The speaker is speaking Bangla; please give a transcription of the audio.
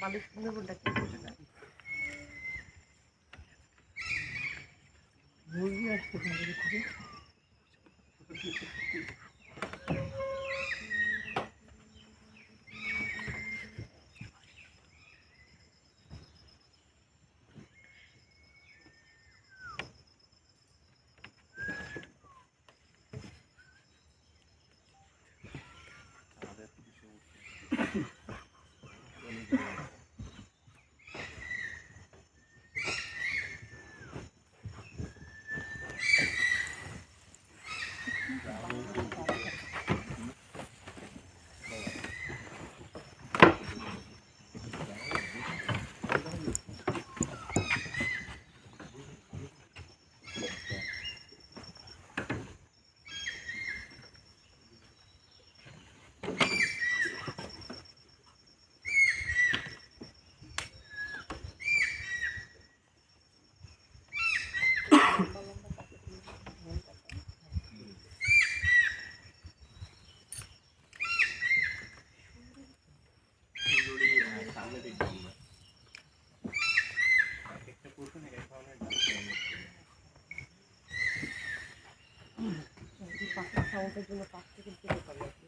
মালিক নেব ডাকি মুরগি আসছে তোমাদের থেকে পাখি খাওয়ানোর জন্য পাখি থেকে দিতে পারবে।